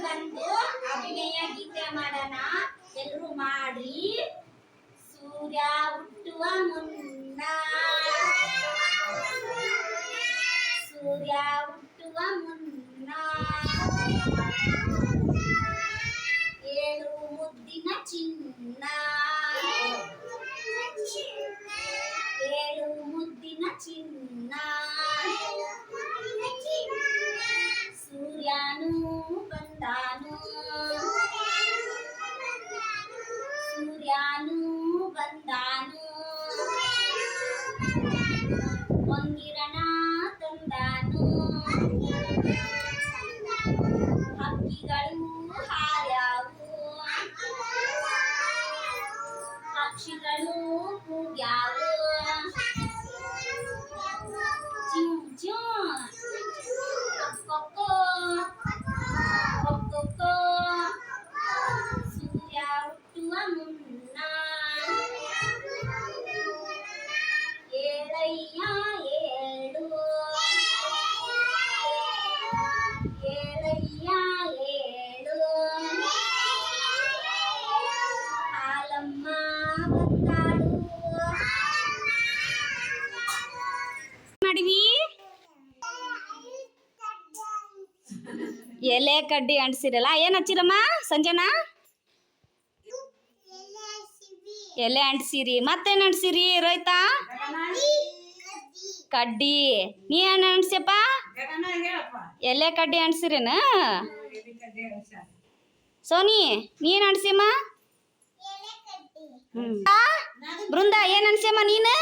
ನಿಮಗಂದು ಅಭಿನಯ ಗೀತೆ ಮಾಡೋಣ. ಎಲ್ರು ಮಾಡಿ ಸೂರ್ಯ ಹುಟ್ಟುವ ಮುನ್ನ. ಸೂರ್ಯ ಹುಟ್ಟುವ ಮುನ್ನ. ಪಕ್ಷಿಗಳು ಕೂಗ್ಯಾವು ಚಿಂ ಚಿಂ ಕೊಕ್ಕೋ ಕೊಕ್ಕೋ ಸೂರ್ಯ ಹುಟ್ಟುವ ಮುನ್ನ ಏಳಯ್ಯ ಮಾಡಿವಿ ಎಲೆ ಕಡ್ಡಿ ಅಂಟಿಸಿರಲ್ಲ, ಏನ್ ಹಚ್ಚಿರಮ್ಮ ಸಂಜನಾ? ಎಲೆ ಅಂಟಿಸಿರಿ, ಮತ್ತೇನ್ ಅಂಟಿಸಿರಿ ರೋಯ್ತಾ ಕಡ್ಡಿ. ನೀ ಏನ್ ಅಂಟಿಸ್ಯಪ್ಪ? ಎಲೆ ಕಡ್ಡಿ ಅಂಟಿಸಿರೇನ? ಸೋನಿ, ನೀನ್ ಅಂಟಿಸಿಯಮ್ಮ? ಹ್ಮ್. ಬೃಂದ, ಏನ್ ಅನ್ಸ್ಯಮ್ಮ ನೀನು?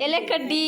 ಎಲೆ ಕಡ್ಡಿ